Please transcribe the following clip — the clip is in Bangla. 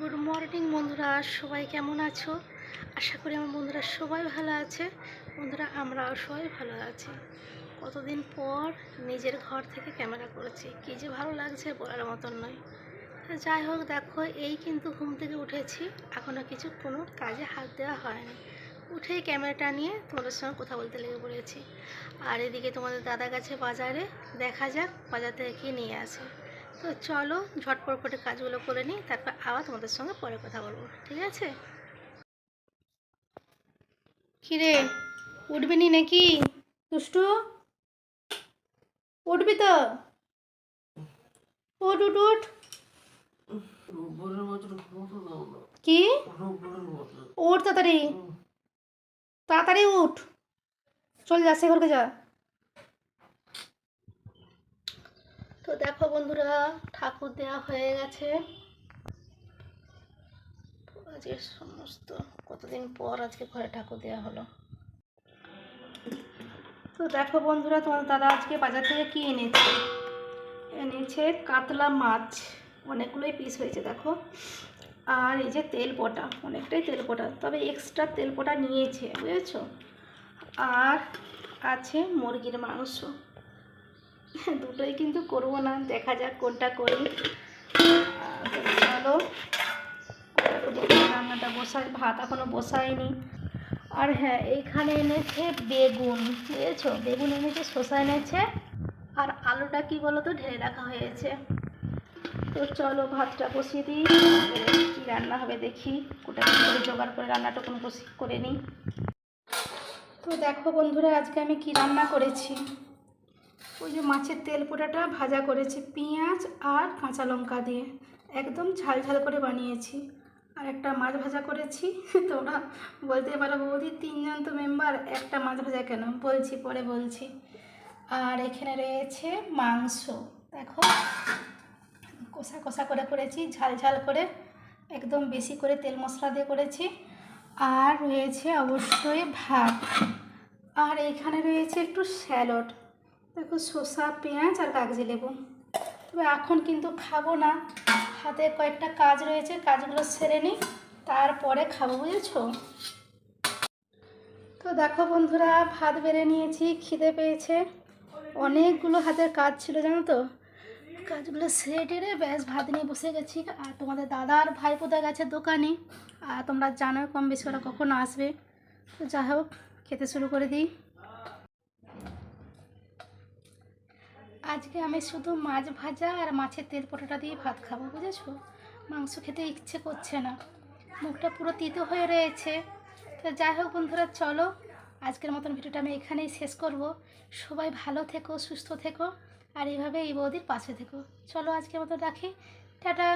গুড মর্নিং বন্ধুরা, সবাই কেমন আছো? আশা করি আমার বন্ধুরা সবাই ভালো আছে। বন্ধুরা, আমরাও সবাই ভালো আছি। কতদিন পর নিজের ঘর থেকে ক্যামেরা করেছি, কী যে ভালো লাগছে বলার মতন নয়। যাই হোক, দেখো, এই কিন্তু ঘুম থেকে উঠেছি এখনও কিছু কোনো কাজে হাত দেওয়া হয়নি। উঠেই ক্যামেরাটা নিয়ে তোমাদের সঙ্গে কথা বলতে লেগে পড়েছি। আর এদিকে তোমাদের দাদা গেছে বাজারে, দেখা যাক বাজার থেকে কী নিয়ে আসে। তো চলো ঝটপট করে কাজগুলো করে নিই তারপর আবার তোমাদের সঙ্গে পরে কথা বলব ঠিক আছে? কিরে উঠবি নি নাকি? দুষ্টু? উঠবি তো? উঠ উঠ উঠ। কি? উঠ তাড়াতাড়ি। তাড়াতাড়ি উঠ। চল যা সে ঘরকে যা। তো দেখো বন্ধুরা, ঠাকুর দেওয়া হয়ে গেছে। আজকে সমস্ত, কতদিন পর আজকে ঘরে ঠাকুর দেওয়া হলো? তো দেখো বন্ধুরা তোমার দাদা আজকে বাজার থেকে কি এনেছে? এনেছে কাতলা মাছ, অনেকগুলোই পিস হয়েছে, দেখো। আর এই যে তেল পটা, অনেকটাই তেল পটা, তবে এক্সট্রা তেল পটা নিয়েছে, বুঝেছ? আর আছে মুরগির মাংস। দুটোই কিন্তু করব না, দেখা যাক কোনটা করি। চলো, রান্নাটা বসাই, ভাত এখনও বসাইনি। আর হ্যাঁ এইখানে এনেছে বেগুন, বুঝেছ? বেগুন এনেছে, শসা এনেছে, আর আলুটা কি বলো তো ঢেলে রাখা হয়েছে। তো চলো, ভাতটা বসিয়ে দিই কী রান্না হবে দেখি। কোটা করে জোগাড় করে রান্নাটা কোনো করে নিই। তো দেখো বন্ধুরা, আজকে আমি কি রান্না করেছি। ওই যে মাছের তেল পোড়াটা ভাজা করেছি, পেঁয়াজ আর কাঁচা লঙ্কা দিয়ে। একদম ঝাল ঝাল করে বানিয়েছি। আর একটা মাছ ভাজা করেছি, তোমরা বলতে পারো বৌদি তিনজন তো মেম্বার একটা মাছ ভাজা কেন? বলছি, পরে বলছি। আর এখানে রয়েছে মাংস। দেখো, কষা কষা করে করেছি, ঝাল ঝাল করে, একদম বেশি করে তেল মশলা দিয়ে করেছি। আর রয়েছে অবশ্যই ভাত। আর এখানে রয়েছে একটু স্যালড। দেখো শসা, পেঁয়াজ আর কাগজি লেবু। তবে এখন কিন্তু খাব না। হাতে কয়েকটা কাজ রয়েছে, কাজগুলো সেরে নিই, তারপরে খাব, বুঝেছ? তো দেখো বন্ধুরা, ভাত বেড়ে নিয়েছি, খিদে পেয়েছে। অনেকগুলো হাতের কাজ ছিল, জানো তো? কাজগুলো সেরে টেরে ব্যাস ভাত নিয়ে বসে গেছি। আর তোমাদের দাদা আর ভাইপোদা গেছে দোকানে? আর তোমরা জানো কম বেশি ওরা কখন আসবে। তো যাই হোক, খেতে শুরু করে দিই। আজকে আমি শুধু মাছ ভাজা আর মাছের তেল পোটাটা দিয়ে ভাত খাব, বুঝেছ? মাংস খেতে ইচ্ছে করছে না। মুখটা পুরো তিতো হয়ে রয়েছে। তো যাই হোক বন্ধুরা, চলো আজকের মতন ভিডিওটা আমি এখানেই শেষ করব। সবাই ভালো থেকো, সুস্থ থেকো, আর এইভাবে এই বৌদির পাশে থেকো। চলো আজকের মতো রাখি। টাটা।